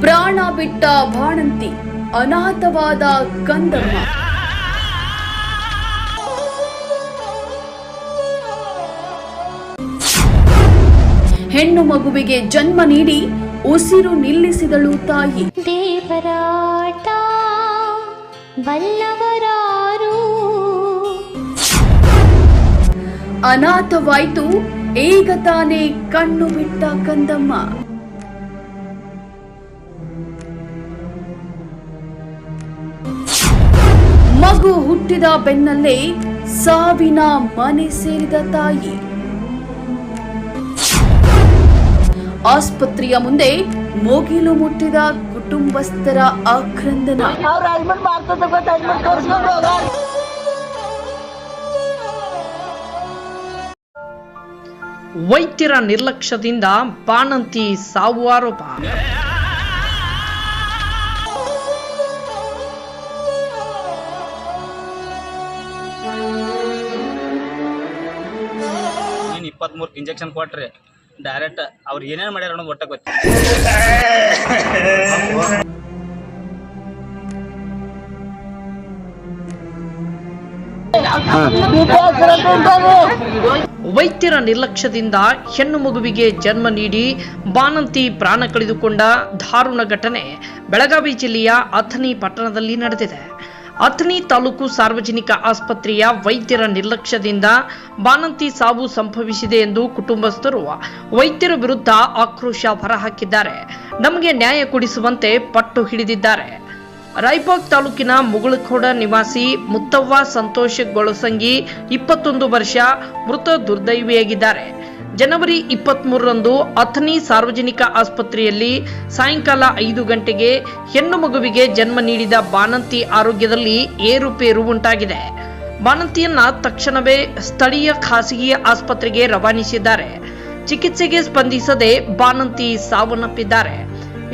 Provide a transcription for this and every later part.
ಪ್ರಾಣ ಬಿಟ್ಟ ಬಾಣಂತಿ ಅನಾಥವಾದ ಕಂದಮ್ಮ ಹೆಣ್ಣು ಮಗುವಿಗೆ ಜನ್ಮ ನೀಡಿ ಉಸಿರು ನಿಲ್ಲಿಸಿದಳು ತಾಯಿ. ದೇವರಾಟ ಬಲ್ಲವರಾರು ಅನಾಥವಾಯ್ತು ಈಗ ತಾನೇ ಕಣ್ಣು ಬಿಟ್ಟ ಕಂದಮ್ಮ ಮಗು ಹುಟ್ಟಿದ ಬೆನ್ನಲ್ಲೇ ಸಾವಿನ ಮನೆ ಸೇರಿದ ತಾಯಿ. ಆಸ್ಪತ್ರೆಯ ಮುಂದೆ ಮೋಗಿಲು ಮುಟ್ಟಿದ ಕುಟುಂಬಸ್ಥರ ಆಕ್ರಂದನ. ವೈದ್ಯರ ನಿರ್ಲಕ್ಷ್ಯದಿಂದ ಬಾಣಂತಿ ಸಾವು ಆರೋಪ. ಇಪ್ಪತ್ಮೂರು ಇಂಜೆಕ್ಷನ್ ಕೊಟ್ರಿ ಡೈರೆಕ್ಟ್ ಅವ್ರು ಏನೇನು ಮಾಡ್ಯಾರ ಅನ್ನೋದು ಒಟ್ಟ ಗೊತ್ತಿಲ್ಲ. ವೈದ್ಯರ ನಿರ್ಲಕ್ಷ್ಯದಿಂದ ಹೆಣ್ಣು ಮಗುವಿಗೆ ಜನ್ಮ ನೀಡಿ ಬಾಣಂತಿ ಪ್ರಾಣ ಕಳೆದುಕೊಂಡ ದಾರುಣ ಘಟನೆ ಬೆಳಗಾವಿ ಜಿಲ್ಲೆಯ ಅಥಣಿ ಪಟ್ಟಣದಲ್ಲಿ ನಡೆದಿದೆ. ಅಥಣಿ ತಾಲೂಕು ಸಾರ್ವಜನಿಕ ಆಸ್ಪತ್ರೆಯ ವೈದ್ಯರ ನಿರ್ಲಕ್ಷ್ಯದಿಂದ ಬಾನಂತಿ ಸಾವು ಸಂಭವಿಸಿದೆ ಎಂದು ಕುಟುಂಬಸ್ಥರು ವೈದ್ಯರ ವಿರುದ್ಧ ಆಕ್ರೋಶ ಹೊರಹಾಕಿದ್ದಾರೆ. ನಮಗೆ ನ್ಯಾಯ ಕೊಡಿಸುವಂತೆ ಪಟ್ಟು ಹಿಡಿದಿದ್ದಾರೆ. ರಾಯಬಾಗ್ ತಾಲೂಕಿನ ಮುಗುಳಖೋಡ ನಿವಾಸಿ ಮುತ್ತವ್ವ ಸಂತೋಷ್ ಗೊಳಸಂಗಿ, ಇಪ್ಪತ್ತೊಂದು ವರ್ಷ ಮೃತ ದುರ್ದೈವಿಯಾಗಿದ್ದಾರೆ. ಜನವರಿ ಇಪ್ಪತ್ಮೂರರಂದು ಅಥನಿ ಸಾರ್ವಜನಿಕ ಆಸ್ಪತ್ರೆಯಲ್ಲಿ ಸಾಯಂಕಾಲ ಐದು ಗಂಟೆಗೆ ಹೆಣ್ಣು ಮಗುವಿಗೆ ಜನ್ಮ ನೀಡಿದ ಬಾಣಂತಿ ಆರೋಗ್ಯದಲ್ಲಿ ಏರುಪೇರು ಉಂಟಾಗಿದೆ. ಬಾಣಂತಿಯನ್ನ ತಕ್ಷಣವೇ ಸ್ಥಳೀಯ ಖಾಸಗಿ ಆಸ್ಪತ್ರೆಗೆ ರವಾನಿಸಿದ್ದಾರೆ. ಚಿಕಿತ್ಸೆಗೆ ಸ್ಪಂದಿಸದೆ ಬಾಣಂತಿ ಸಾವನ್ನಪ್ಪಿದ್ದಾರೆ.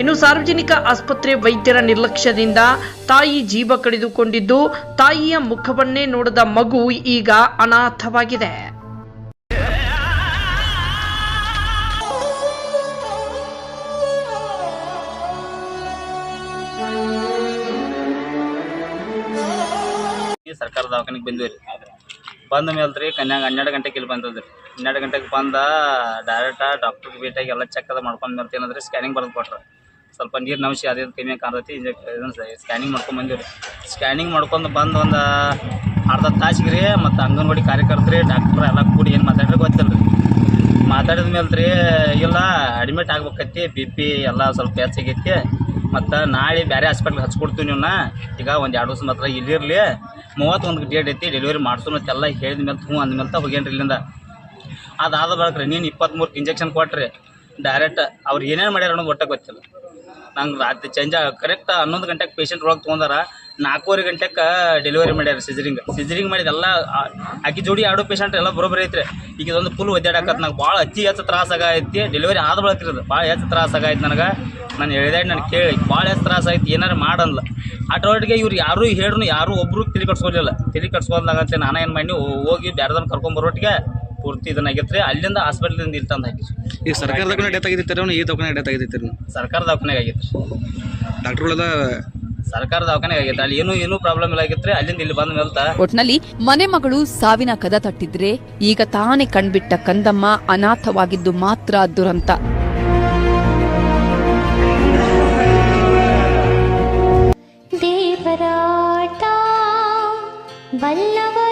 ಇನ್ನು ಸಾರ್ವಜನಿಕ ಆಸ್ಪತ್ರೆ ವೈದ್ಯರ ನಿರ್ಲಕ್ಷ್ಯದಿಂದ ತಾಯಿ ಜೀವ ಕಳೆದುಕೊಂಡಿದ್ದು, ತಾಯಿಯ ಮುಖವನ್ನೇ ನೋಡದ ಮಗು ಈಗ ಅನಾಥವಾಗಿದೆ. ಸರ್ಕಾರ ದವಾಖಾನಿಗೆ ಬಂದಿವಿ ರೀ. ಬಂದ ಮೇಲೆ ರೀ ಕನ್ಯಾಗ ಹನ್ನೆರಡು ಗಂಟೆಗೆ ಇಲ್ಲಿ ಬಂದದ್ರಿ ಹನ್ನೆರಡು ಗಂಟೆಗೆ ಬಂದ ಡೈರೆಕ್ಟ ಡಾಕ್ಟ್ರಿಗೆ ಭೇಟಿಯಾಗಿ ಎಲ್ಲ ಚೆಕ್ ಅದ ಮಾಡ್ಕೊಂಡು ಬರ್ತೀನಿ ಏನಂದ್ರೆ ಸ್ಕ್ಯಾನಿಂಗ್ ಬರೆದು ಕೊಟ್ರು. ಸ್ವಲ್ಪ ನೀರಿನ ಅಂಶ ಅದೇ ಕಮ್ಮಿ ಕಾಣ್ತೈತಿ ಸ್ಕ್ಯಾನಿಂಗ್ ಮಾಡ್ಕೊಂಡು ಬಂದಿವಿ ರೀ. ಸ್ಕ್ಯಾನಿಂಗ್ ಮಾಡ್ಕೊಂಡು ಬಂದು ಒಂದು ಅರ್ಧ ತಾಸಿಗೆ ರೀ ಮತ್ತು ಅಂಗನವಾಡಿ ಕಾರ್ಯಕರ್ತರಿ ಡಾಕ್ಟ್ರ್ ಎಲ್ಲ ಕೂಡಿ ಏನು ಮಾತಾಡ್ರಿ ಗೊತ್ತಿಲ್ಲ ರೀ ಮಾತಾಡಿದ ಮೇಲೆ ರೀ ಇಲ್ಲ ಅಡ್ಮಿಟ್ ಆಗ್ಬೇಕೈತಿ ಬಿ ಪಿ ಎಲ್ಲ ಸ್ವಲ್ಪ ಹೆಚ್ಚಾಗೈತಿ ಮತ್ತು ನಾಳೆ ಬೇರೆ ಹಾಸ್ಪಿಟ್ಲ್ಗೆ ಹಚ್ಕೊಡ್ತೀವಿ ನೀವನ್ನ ಈಗ ಒಂದು ಎರಡು ದಿವಸ ಮಾತ್ರ ಇಲ್ಲಿರಲಿ ಮೂವತ್ತೊಂದು ಡೇಟ್ ಐತಿ ಡೆಲಿವರಿ ಮಾಡ್ಸೋಣ ಅಂತೆಲ್ಲ ಹೇಳಿದ ಮೇಲೆ ಹ್ಞೂ ಅಂದ್ಮೇಲೆ ಹೋಗ್ಯಾನ್ರಿ ಇಲ್ಲಿಂದ. ಅದಾದ ಬಳಿಕ ರೀ ನೀನು ಇಪ್ಪತ್ತ್ಮೂರು ಇಂಜೆಕ್ಷನ್ ಕೊಟ್ರಿ. ಡೈರೆಕ್ಟ್ ಅವ್ರು ಏನೇನು ಮಾಡ್ಯಾರ ಅನ್ನೋದು ಒಟ್ಟ ಗೊತ್ತಿಲ್ಲ. ನಂಗೆ ರಾತ್ರಿ ಚೇಂಜ್ ಕರೆಕ್ಟ್ ಹನ್ನೊಂದು ಗಂಟೆಗೆ ಪೇಷಂಟ್ ಒಳಗೆ ತೊಗೊಂಡಾರ, ನಾಲ್ಕೂವರೆ ಗಂಟೆಗೆ ಡೆಲಿವರಿ ಮಾಡ್ಯಾರ ಸಿಜರಿಂಗ್ ಸಿಜರಿಂಗ್ ಮಾಡಿದೆಲ್ಲ ಅಕ್ಕಿ ಜೋಡಿ ಎರಡು ಪೇಷಂಟ್ ಎಲ್ಲ ಬರೋಬ್ಬರಿ ಐತ್ರಿ. ಈಗ ಇದೊಂದು ಫುಲ್ ಒದ್ದಾಡಕತ್ ನಂಗೆ ಭಾಳ ಅಚ್ಚಿ ಹೆಚ್ಚು ಆಗೈತಿ. ಡೆಲಿವರಿ ಆದ ಬಳಕಿರೋದು ಭಾಳ ಹೆಚ್ಚು ಆಗೈತೆ ನನಗೆ. ನಾನು ಹೇಳಿದೆ, ನಾನು ಕೇಳಿ, ಭಾಳ ಹೆಚ್ಚು ತ್ರಾಸ ಐತಿ ಏನಾರು ಮಾಡಲ್ಲ ಆಟೋಟಿಗೆ ಇವ್ರು ಯಾರು ಹೇಳ್ರು ಯಾರು ಒಬ್ರು ತಿಳಿ ಕಟ್ಸ್ಕೊಲಿಲ್ಲ. ತಿಳಿ ಕಟ್ಸ್ಕೊಲ್ದಾಗಂತೆ ನಾನು ಏನು ಮಾಡಿ ಹೋಗಿ ಬೇರೆದನ್ನ ಕರ್ಕೊಂಬರೋಟಿಗೆ ಪೂರ್ತಿ ಇದನ್ನಾಗೈತ್ರಿ ಅಲ್ಲಿಂದ ಹಾಸ್ಪಿಟ್ಲಿಂದ ಇಲ್ಲಿ ತಂದು ಹಾಕಿ ಈಗ ಕಡೆ ಡೆತ್ ಆಗಿದ್ದೀರಿ ಅವ್ನು? ಈ ದವಾಖಾನೆ ಡೆತ್ ಸರ್ಕಾರದ ಸರ್ಕಾರ ದವಾಖಾನೆಗೆ ಆಗಿತ್ತು ಡಾಕ್ಟರ್ಗಳೆಲ್ಲ ಸರ್ಕಾರ ದವಾಖಾನೆಗೆ ಆಗೈತೆ ಅಲ್ಲಿ ಏನೂ ಏನೂ ಪ್ರಾಬ್ಲಮ್ ಇಲ್ಲ ಆಗಿದ್ರೆ ಅಲ್ಲಿಂದ ಇಲ್ಲಿ ಬಂದ ಮೇಲೆ ಒಟ್ನಲ್ಲಿ ಮನೆ ಮಗಳು ಸಾವಿನ ಕದ ತಟ್ಟಿದ್ರೆ ಈಗ ತಾನೇ ಕಣ್ಬಿಟ್ಟ ಕಂದಮ್ಮ ಅನಾಥವಾಗಿದ್ದು ಮಾತ್ರ ದುರಂತ. ದೇವರಾಟ ಬಲ್ಲವರಾರು